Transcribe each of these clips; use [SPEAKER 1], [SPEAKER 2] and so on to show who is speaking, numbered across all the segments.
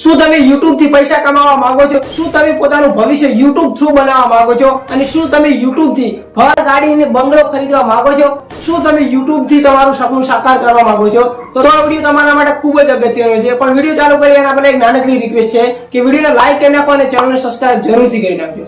[SPEAKER 1] શું તમે યુટ્યુબથી પૈસા કમાવા માંગો છો? શું તમે પોતાનું ભવિષ્ય યુટ્યુબ થ્રુ બનાવવા માંગો છો? અને શું તમે યુટ્યુબથી ઘર, ગાડી અને બંગલો ખરીદવા માંગો છો? શું તમે યુટ્યુબથી તમારું સપનું સાકાર કરવા માંગો છો? તો આ વીડિયો તમારા માટે ખૂબ જ અગત્યનો છે. પણ વીડિયો ચાલુ કરીએ એના આપણે એક નાનકડી રિક્વેસ્ટ છે કે વિડીયોને લાઈક કરી નાખો અને ચેનલને સબસ્ક્રાઇબ જરૂરથી કરી નાખજો.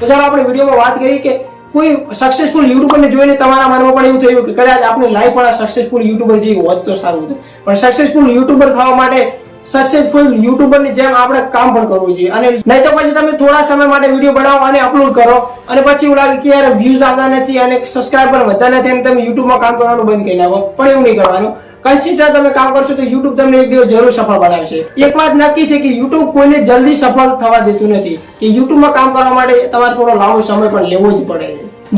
[SPEAKER 1] તો ચાલો આપણે વિડીયોમાં વાત કરીએ કે કોઈ સક્સેસફુલ યુટ્યુબરને જોઈને તમારા મનમાં પણ એવું થયું કે કદાચ આપણી લાઈફ પણ સક્સેસફુલ યુટ્યુબર જેવી હોત તો સારું હતું. પણ સક્સેસફુલ યુટ્યુબર થવા માટે સક્સેસફુલ યુટ્યુબરની જેમ આપણે કામ પણ કરવું જોઈએ. અને નહીં તો પછી તમે થોડા સમય માટે વીડિયો બનાવો અને અપલોડ કરો. અને પછી એવું લાગે કે યાર વ્યૂઝ આવતા નથી અને સબસ્ક્રાઇબર વધતા નથી અને તમે યુટ્યુબમાં કામ કરવાનું બંધ કરી નાખો. પણ એવું નહીં કરવાનું. કન્સિસ્ટન્ટ તમે કામ કરશો તો યુટ્યુબ તમને એક દિવસ જરૂર સફળ બનાવશે. એક વાત નક્કી છે કે યુટ્યુબ કોઈને જલ્દી સફળ થવા દેતું નથી. કે યુટ્યુબમાં કામ કરવા માટે તમારે થોડો લાંબો સમય પણ લેવો જ પડે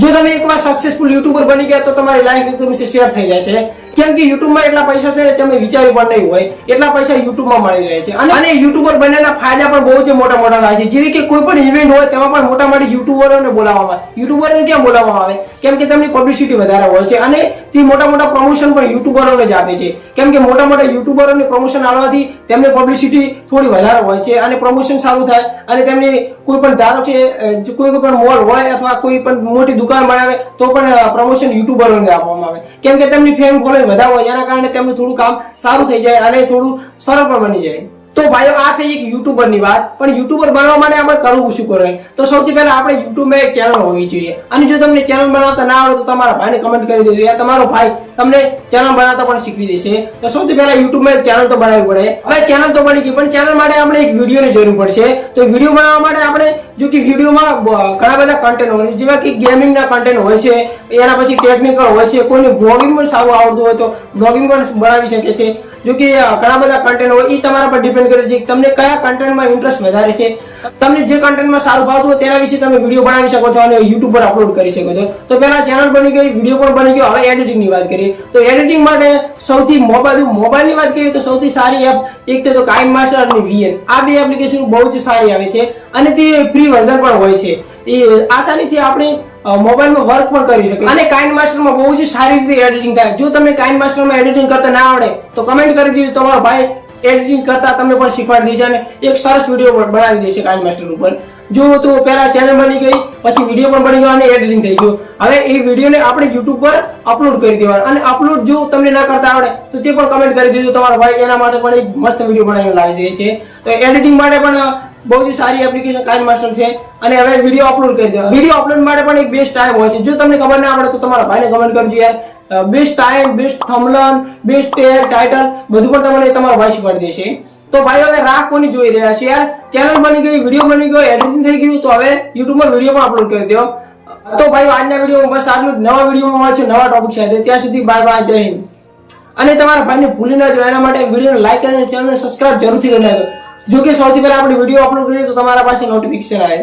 [SPEAKER 1] જો તમે એકવાર સક્સેસફુલ યુટ્યુબર બની ગયા તો તમારી લાઈફ એકદમ શેર થઈ જશે. કેમ કે યુટ્યુબમાં એટલા પૈસા છે તમે વિચાર્યું પણ નહીં હોય. એટલા પૈસા યુટ્યુબમાં મળી રહે છે. અને યુટ્યુબર બનવાના ફાયદા પણ બહુ જ મોટા મોટા થાય છે. જેવી કે કોઈ પણ ઇવેન્ટ હોય તેમાં પણ મોટા મોટી યુટ્યુબરોને બોલાવવામાં આવે. યુટ્યુબરોને ક્યાં બોલાવવામાં આવે? કેમ કે તેમની પબ્લિસિટી વધારે હોય છે અને તે મોટા મોટા પ્રમોશન પણ યુટ્યુબરોને જ આપે છે. કેમ કે મોટા મોટા યુટ્યુબરોને પ્રમોશન આવવાથી તેમને પબ્લિસિટી થોડી વધારે હોય છે અને પ્રમોશન સારું થાય અને તેમની કોઈ પણ ધારો કે કોઈ પણ મોલ હોય અથવા કોઈ પણ મોટી દુકાન બનાવે તો પણ પ્રમોશન યુટ્યુબરોને આપવામાં આવે. કેમ કે તેમની ફેમ ફોલોઈંગ વધારે એના કારણે તેમનું થોડું કામ સારું થઈ જાય અને થોડું સરળ પણ બની જાય. તો ભાઈઓ, આ થઈ એક યુટ્યુબરની વાત. પણ યુટ્યુબર બનવા માટે આપણે કરવું શું કરે? તો સૌથી પહેલા આપણે યુટ્યુબમાં એક ચેનલ હોવી જોઈએ. અને જો તમને ચેનલ બનાવતા ના આવડે તો તમારા ભાઈને કમેન્ટ કરી દેજો યાર તમારો ભાઈ તમને ચેનલ બનાવતા પણ શીખવી દેશે. તો સૌથી પહેલા યુટ્યુબમાં એક ચેનલ તો બનાવવી પડે. હવે ચેનલ તો બની ગઈ, પણ ચેનલ માટે આપણે એક વિડીયોની જરૂર પડશે. તો વીડિયો બનાવવા માટે આપણે, જો કે વિડીયોમાં ઘણા બધા કન્ટેન્ટ હોય છે. જેવા કે ગેમિંગના કન્ટેન્ટ હોય છે, એના પછી ટેકનિકલ હોય છે. કોઈને બ્લોગિંગ પણ સારું આવડતું હોય તો બ્લોગિંગ પણ બનાવી શકે છે. જો કે ઘણા બધા કન્ટેન્ટ હોય એ તમારા પર ડિપેન્ડ કરે છે કે તમને કયા કન્ટેન્ટમાં ઇન્ટરેસ્ટ વધારે છે, તમને જે કન્ટેન્ટમાં સારું ભાવતું હોય તેના વિશે તમે વીડિયો બનાવી શકો છો અને યુટ્યુબ પર અપલોડ કરી શકો છો. તો પહેલા ચેનલ બની ગઈ વીડિયો પણ બની ગયો, હવે એડિટિંગની વાત કરીએ. તો એડિટિંગ માટે સૌથી મોબાઈલ મોબાઈલની વાત કરીએ તો સૌથી સારી એપ એક તો કાઇન માસ્ટર અને વીએન આ બે એપ્લિકેશન બહુ જ સારી આવે છે અને તે ફ્રી વર્ઝન પણ હોય છે. એ આસાનીથી આપણે મોબાઈલમાં વર્ક પણ કરી શકે અને કાઇન માસ્ટરમાં બહુ જ સારી રીતે એડિટિંગ થાય. જો તમને કાઇન માસ્ટરમાં એડિટિંગ કરતા ના આવડે, તો કમેન્ટ કરી દીધું તમારો ભાઈ. એડિટિંગ કરતા તમે પણ શીખવાડી દેશે અને એક સરસ વીડિયો બનાવી દેશે કાંઈ માસ્ટર ઉપર. જો તો પહેલા ચેનલ બની ગઈ, પછી વીડિયો પણ બની ગયો અને એડિટિંગ થઈ ગયો. હવે એ વિડીયોને આપણે યુટ્યુબ પર અપલોડ કરી દેવાનો. અને અપલોડ જો તમને ના કરતા આવડે, તો તે પણ કમેન્ટ કરી દીધું તમારો ભાઈ એના માટે પણ એક મસ્ત વીડિયો બનાવીને લાવી દે છે. તો એડિટિંગ માટે પણ બહુ જ સારી એપ્લિકેશન કાઇન માસ્ટર છે. અને હવે વીડિયો અપલોડ કરી દેવા. વીડિયો અપલોડ માટે પણ એક બેસ્ટ ટાઈમ હોય છે. જો તમને ખબર ના આવડે તો તમારા ભાઈને કમેન્ટ કરજો યાર. Best time best થમલન best tag title બધું પણ તમને તમારો ભાઈ કરી દેશે. તો ભાઈ, હવે રાહ કોની જોઈ રહ્યા છે યાર? ચેનલ બની ગઈ વીડિયો બની ગયો એડિટિંગ થઈ ગયું, તો હવે યુટ્યુબમાં વીડિયો પણ અપલોડ કરી દો. તો ભાઈ, આજના વિડીયોમાં બસ આટલું. નવા વિડીયોમાં મળશું, નવા ટોપિક સાથે. ત્યાં સુધી બાય બાય જય હિન્દ. અને તમારા ભાઈને ભૂલી ના જો એના માટે વિડીયોને લાઈક અને ચેનલને સબસ્ક્રાઇબ જરૂરથી કરી નાખો જો કે સૌથી પહેલા આપણે વીડિયો અપલોડ કરીએ તો તમારા પાસે નોટિફિકેશન આવે.